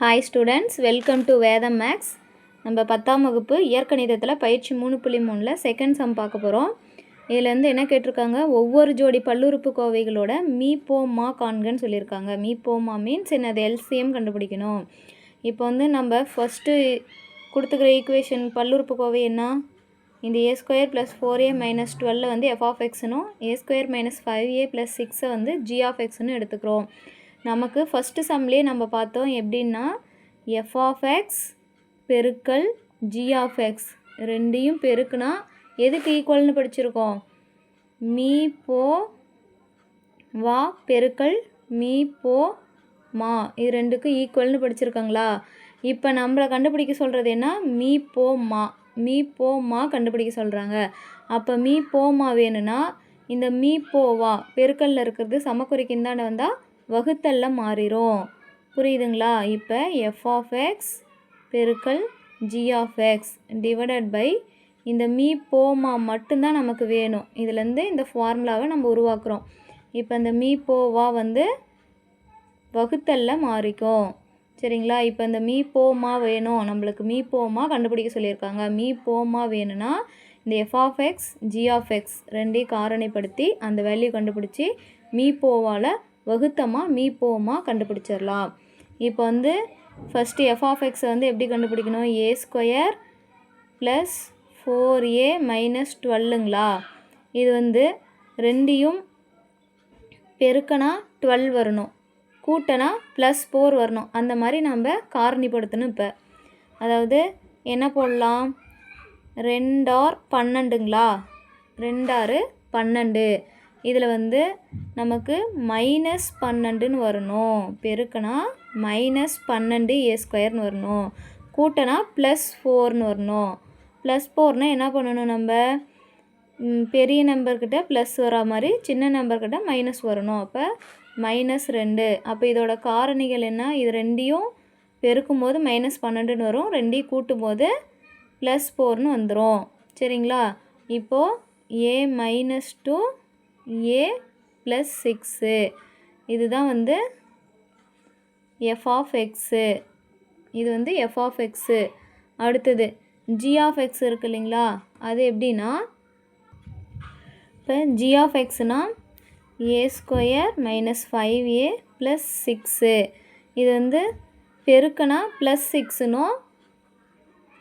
Hi students welcome to Vedam maths நம்ம பத்தாம் வகுப்பு இயற்கணிதத்தில் பயிற்சி மூணு புள்ளி மூணில் செகண்ட் சம் பார்க்க போகிறோம் இதுலேருந்து என்ன கேட்டிருக்காங்க? ஒவ்வொரு ஜோடி பல்லுறுப்பு கோவைகளோட மீ போமா காண்கன்னு சொல்லியிருக்காங்க. மீ போமா மீன்ஸ் என்னது? எல்சிஎம் கண்டுபிடிக்கணும். இப்போ வந்து நம்ம ஃபஸ்ட்டு கொடுத்துக்கிற ஈக்குவேஷன் பல்லுறுப்பு கோவை என்ன? இந்த A square plus four A minus டுவெல்ல வந்து F of எக்ஸ்னும் A square minus five A plus சிக்ஸை வந்து ஜி ஆஃப் எக்ஸ்னு எடுத்துக்கிறோம். நமக்கு ஃபஸ்ட்டு சம்லேயே நம்ம பார்த்தோம் எப்படின்னா எஃப் ஆஃப் எக்ஸ் பெருக்கல் ஜி ஆஃப் எக்ஸ் ரெண்டையும் பெருக்குனா எதுக்கு ஈக்குவல்னு படிச்சிருக்கோம்? மீ போ வா பெருக்கல் மீ போ மா. இது ரெண்டுக்கும் ஈக்குவல்னு படிச்சிருக்காங்களா? இப்போ நம்மளை கண்டுபிடிக்க சொல்கிறது என்ன? மீ போ மா. மீ போ மா கண்டுபிடிக்க சொல்கிறாங்க அப்போ மீ போ மா வேணும்னா இந்த மீ போ வா பெருக்கல்ல இருக்கிறது சமக்குறிக்கு இந்தாண்ட வந்தால் வகுத்தல்ல மாறிடும் புரியுதுங்களா? இப்போ எஃப் ஆஃப் எக்ஸ் பெருக்கல் G of X divided by இந்த மீ போமா மட்டும்தான் நமக்கு வேணும். இதுலேருந்து இந்த ஃபார்முலாவை நம்ம உருவாக்குறோம். இப்போ இந்த மீ போவா வந்து வகுத்தல்ல மாறிக்கும். சரிங்களா? இப்போ இந்த மீ போமா வேணும். நம்மளுக்கு மீ போமா கண்டுபிடிக்க சொல்லியிருக்காங்க. மீ போமா வேணும்னா இந்த F of X G of X ரெண்டையும் காரணிப்படுத்தி அந்த வேல்யூ கண்டுபிடிச்சி மீ போவால் வகுத்தமாக மீ போமா கண்டுபிடிச்சிடலாம் இப்போ வந்து ஃபஸ்ட்டு எஃப் ஆஃப் எக்ஸை வந்து எப்படி கண்டுபிடிக்கணும்? A square plus four A minus டுவெல்லுங்களா இது வந்து ரெண்டையும் பெருக்கனா டுவெல் வரணும். கூட்டனா ப்ளஸ் ஃபோர் வரணும். அந்த மாதிரி நம்ம காரணிப்படுத்தணும் இப்போ. அதாவது என்ன போடலாம்? ரெண்டார் பன்னெண்டுங்களா? ரெண்டாறு பன்னெண்டு. இதில் வந்து நமக்கு மைனஸ் பன்னெண்டுன்னு வரணும். பெருக்கனா மைனஸ் பன்னெண்டு ஏ ஸ்கொயர்னு வரணும். கூட்டனா ப்ளஸ் ஃபோர்னு வரணும். ப்ளஸ் ஃபோர்னால் என்ன பண்ணணும் நம்ம? பெரிய நம்பர்கிட்ட ப்ளஸ் வர மாதிரி சின்ன நம்பர்கிட்ட மைனஸ் வரணும். அப்போ மைனஸ் ரெண்டு. அப்போ இதோட காரணிகள் என்ன? இது ரெண்டையும் பெருக்கும் போது மைனஸ் பன்னெண்டுன்னு வரும். ரெண்டையும் கூட்டும் போது ப்ளஸ் ஃபோர்னு வந்துடும் சரிங்களா? இப்போது A minus two A plus six இதுதான் வந்து எஃப் ஆஃப் எக்ஸு இது வந்து எஃப் ஆஃப் எக்ஸு அடுத்தது ஜி ஆஃப் எக்ஸ் இருக்கு இல்லைங்களா? அது எப்படின்னா இப்போ G of A square minus five A plus six இது வந்து பெருக்கனா ப்ளஸ் சிக்ஸுனும்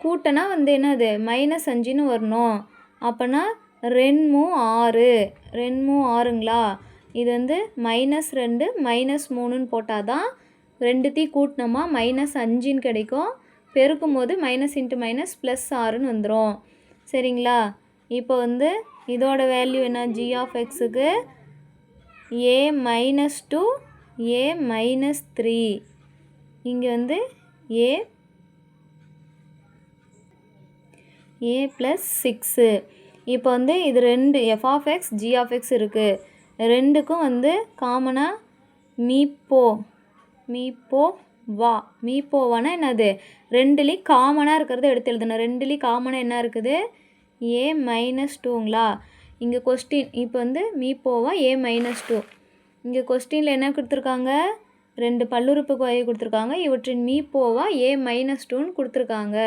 கூட்டனா வந்து என்னது? மைனஸ் அஞ்சுன்னு வரணும். அப்போனா ரெண்டு ஆறு. ரெண்டு ஆறுங்களா? இது வந்து மைனஸ் ரெண்டு மைனஸ் மூணுன்னு போட்டால் தான் ரெண்டுத்தையும் கூட்டினோமா? மைனஸ் அஞ்சுன்னு கிடைக்கும். பெருக்கும் போது மைனஸ் இன்ட்டு மைனஸ் ப்ளஸ் ஆறுன்னு வந்துடும் சரிங்களா? இப்போ வந்து இதோட வேல்யூ என்ன? ஜி ஆஃப் எக்ஸுக்கு A minus two A minus three இங்கே வந்து ஏ ஏ ப்ளஸ் சிக்ஸு இப்போ வந்து இது ரெண்டு F of X G of X இருக்குது ரெண்டுக்கும் வந்து காமனாக மீப்போ மீப்போ வா. மீப்போவானா என்னது? ரெண்டுலேயும் காமனாக இருக்கிறத எடுத்து எழுதணும். ரெண்டுலேயும் காமனாக என்ன இருக்குது? ஏ மைனஸ் டூங்களா இங்கே கொஸ்டின் இப்போ வந்து மீப்போவா ஏ மைனஸ் டூ இங்கே கொஸ்டினில் என்ன கொடுத்துருக்காங்க? ரெண்டு பல்லுறுப்பு கோவை கொடுத்துருக்காங்க. இவற்றின் மீப்போவா ஏ மைனஸ் டூன்னு கொடுத்துருக்காங்க.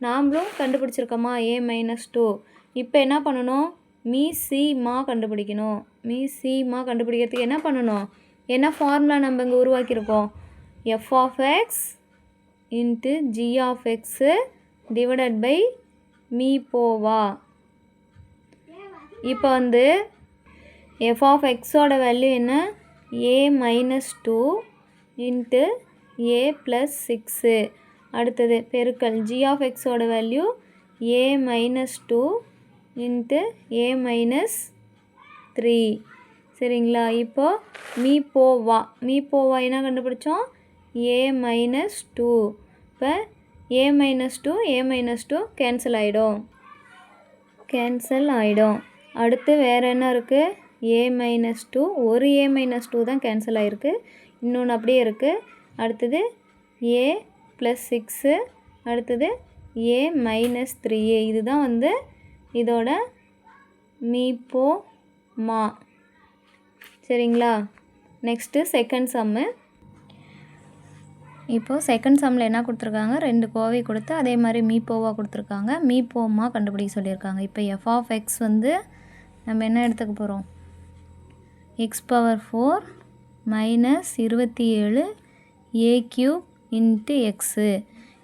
நாமளும் கண்டுபிடிச்சிருக்கோமா? ஏ மைனஸ் டூ இப்போ என்ன பண்ணணும்? மீ சி மா கண்டுபிடிக்கணும். மீ சி மா கண்டுபிடிக்கிறதுக்கு என்ன பண்ணணும்? என்ன ஃபார்முலா நம்ம இங்கே உருவாக்கியிருக்கோம்? F of X into G of X divided by me போவா. இப்போ வந்து எஃப் ஆஃப் எக்ஸோட வேல்யூ என்ன? A minus two into A plus six அடுத்தது பெருக்கல் ஜி ஆஃப் எக்ஸோட value A minus two into A minus three சரிங்களா? இப்போ மீ போவா மீ போவா என்ன கண்டுபிடிச்சோம்? ஏ மைனஸ் டூ இப்போ A minus two A minus two cancel ஆகிடும் கேன்சல் ஆகிடும் அடுத்து வேறு என்ன இருக்குது ஏ மைனஸ் டூ ஒரு ஏ மைனஸ் டூ தான் கேன்சல் ஆகிருக்கு இன்னொன்று அப்படியே இருக்குது அடுத்தது ஏ ப்ளஸ் சிக்ஸு அடுத்தது ஏ மைனஸ் த்ரீ இதுதான் வந்து இதோட மீப்போ மா. சரிங்களா? நெக்ஸ்ட்டு செகண்ட் சம்மு இப்போது செகண்ட் சம்மில் என்ன கொடுத்துருக்காங்க? ரெண்டு கோவை கொடுத்து அதே மாதிரி மீப்போவாக கொடுத்துருக்காங்க. மீப்போமா கண்டுபிடிக்க சொல்லியிருக்காங்க. இப்போ எஃப் ஆஃப் எக்ஸ் வந்து நம்ம என்ன எடுத்துக்க போகிறோம் எக்ஸ் பவர் ஃபோர் மைனஸ் இருபத்தி ஏழு ஏ கியூப் இன்ட்டு எக்ஸு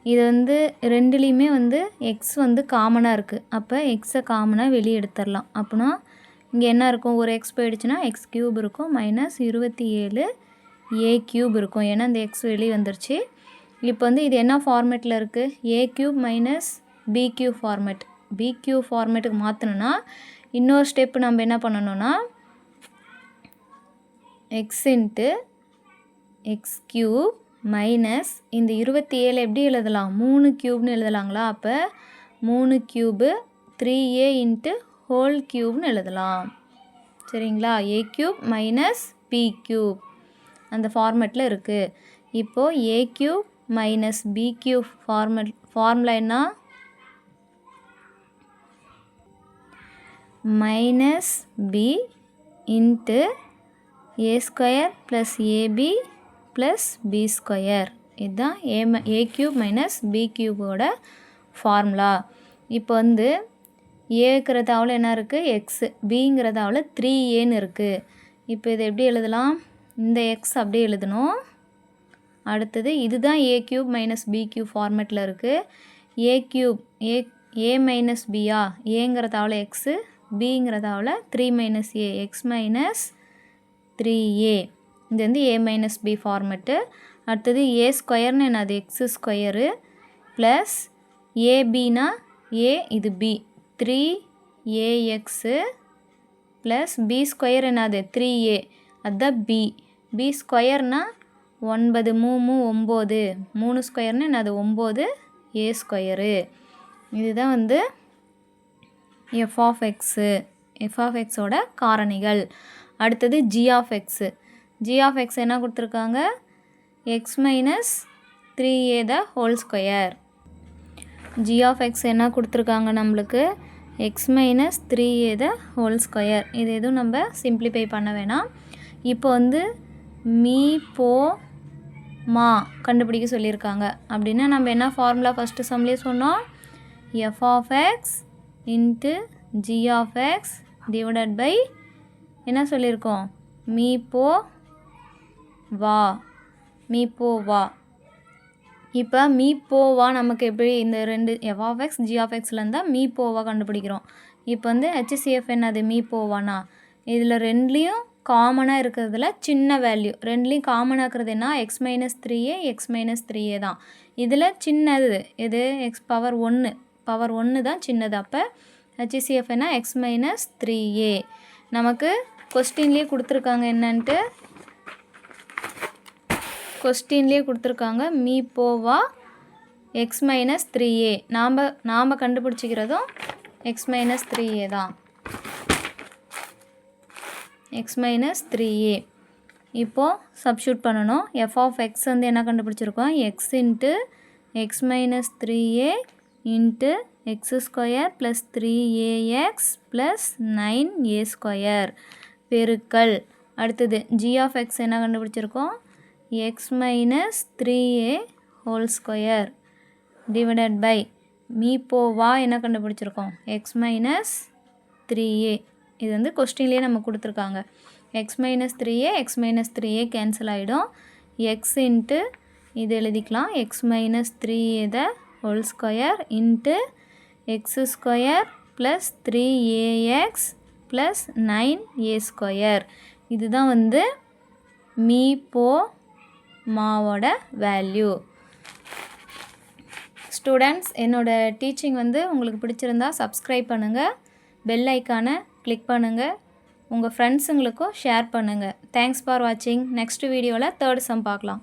இது வந்து ரெண்டுலேயுமே வந்து எக்ஸ் வந்து காமனாக இருக்குது அப்போ எக்ஸை காமனாக வெளியே எடுத்துடலாம் அப்படின்னா இங்கே என்ன இருக்கும்? ஒரு எக்ஸ் போயிடுச்சுன்னா எக்ஸ் கியூப் இருக்கும். மைனஸ் இருபத்தி ஏழு ஏ கியூப் இருக்கும். ஏன்னா இந்த எக்ஸ் வெளியே வந்துருச்சு இப்போ வந்து இது என்ன ஃபார்மேட்டில் இருக்குது A cube minus B cube format B cube ஃபார்மேட்டுக்கு மாற்றணுன்னா இன்னொரு ஸ்டெப்பு நம்ம என்ன பண்ணணும்னா X into X cube minus இந்த இருபத்தி ஏழு எப்படி எழுதலாம்? மூணு க்யூப்னு எழுதலாங்களா? அப்போ மூணு cube three A into whole க்யூப்னு எழுதலாம். சரிங்களா? A cube minus B cube அந்த ஃபார்மெட்டில் இருக்குது இப்போது A cube minus B cube format formula என்ன? Minus B into A square plus AB plus B square இதுதான் A A cube minus B க்யூபோட formula இப்போ வந்து ஏங்கிற தாவில் என்ன இருக்குது எக்ஸு பிங்கிற தாவில் த்ரீ ஏன்னு இருக்குது இப்போ இது எப்படி எழுதலாம்? இந்த எக்ஸ் அப்படியே எழுதணும். அடுத்தது இதுதான் A cube minus B cube ஃபார்மேட்டில் இருக்குது A cube A A minus பியா ஏங்கிற தாவில் எக்ஸு பிங்கிற தாவில் three minus A X minus three A இது வந்து ஏ மைனஸ் பி ஃபார்மெட்டு அடுத்தது ஏ ஸ்கொயர்னு என்னது? எக்ஸு ஸ்கொயரு ப்ளஸ் ஏபினா ஏ இது B three AX plus B square என்னது? த்ரீ ஏ அதுதான் பி பி ஸ்கொயர்னா ஒன்பது மூணு ஒம்பது. மூணு ஸ்கொயர்னு என்னது? ஒம்பது ஏ ஸ்கொயரு இதுதான் வந்து F of X F of எக்ஸோட காரணிகள். அடுத்தது G of X G of X என்ன கொடுத்துருக்காங்க? X minus three A the whole square G of X என்ன கொடுத்துருக்காங்க நம்மளுக்கு? X minus three A the whole square இது எதுவும் நம்ம சிம்ப்ளிஃபை பண்ண வேணாம். இப்போ வந்து மீ போ மா கண்டுபிடிக்க சொல்லியிருக்காங்க. அப்படின்னா நம்ம என்ன ஃபார்முலா ஃபஸ்ட்டு சம்லேயே சொன்னோம்? F of X into G of X divided by என்ன சொல்லியிருக்கோம்? மீ போ வா மீ போ வா. இப்போ மீ போவா நமக்கு எப்படி இந்த ரெண்டு எஃப் ஆஃப் எக்ஸ் இருந்தால் மீ போவா கண்டுபிடிக்கிறோம். இப்போ வந்து ஹெச்சிசிஎஃப் என்னது? மீ போவானா இதில் ரெண்டுலேயும் காமனாக இருக்கிறதுல சின்ன வேல்யூ ரெண்டுலேயும் காமனாக இருக்கிறது என்ன? X minus three A X minus three A தான். இதில் சின்னது இது எக்ஸ் பவர் ஒன்று பவர் ஒன்று தான் சின்னது. அப்போ ஹெச்சிசிஎஃப்னா எக்ஸ் மைனஸ் த்ரீ ஏ நமக்கு கொஸ்டின்லேயே கொடுத்துருக்காங்க என்னன்ட்டு. கொஸ்டின்லேயே கொடுத்துருக்காங்க. மீ போவா எக்ஸ் மைனஸ் த்ரீ ஏ நாம் நாம் கண்டுபிடிச்சிக்கிறதும் எக்ஸ் மைனஸ் த்ரீ ஏ தான். எக்ஸ் மைனஸ் த்ரீ ஏ இப்போது சப்ஷூட் பண்ணணும். எஃப் ஆஃப் எக்ஸ் வந்து என்ன கண்டுபிடிச்சிருக்கோம்? X into X minus three A into X square plus three AX plus nine A square பெருக்கல். அடுத்தது ஜி ஆஃப் எக்ஸ் என்ன கண்டுபிடிச்சிருக்கோம்? X minus three A whole square divided by me போவா என்ன கண்டுபிடிச்சிருக்கோம்? எக்ஸ் மைனஸ் த்ரீ ஏ இது வந்து கொஸ்டின்லேயே நம்ம கொடுத்துருக்காங்க. X minus three A X minus three A cancel ஆகிடும் எக்ஸ் இன்ட்டு இது எழுதிக்கலாம். X minus three A the whole square into X square plus three AX plus nine A square இதுதான் வந்து மீ போ மாவோட வேல்யூ ஸ்டூடெண்ட்ஸ் என்னோடய teaching வந்து உங்களுக்கு பிடிச்சிருந்தா சப்ஸ்கிரைப் பண்ணுங்கள் பெல் ஐக்கானை கிளிக் பண்ணுங்கள் உங்கள் ஃப்ரெண்ட்ஸுங்களுக்கும் ஷேர் பண்ணுங்கள் தேங்க்ஸ் ஃபார் வாட்சிங் நெக்ஸ்ட் வீடியோவில் தேர்ட் சம் பார்க்கலாம்.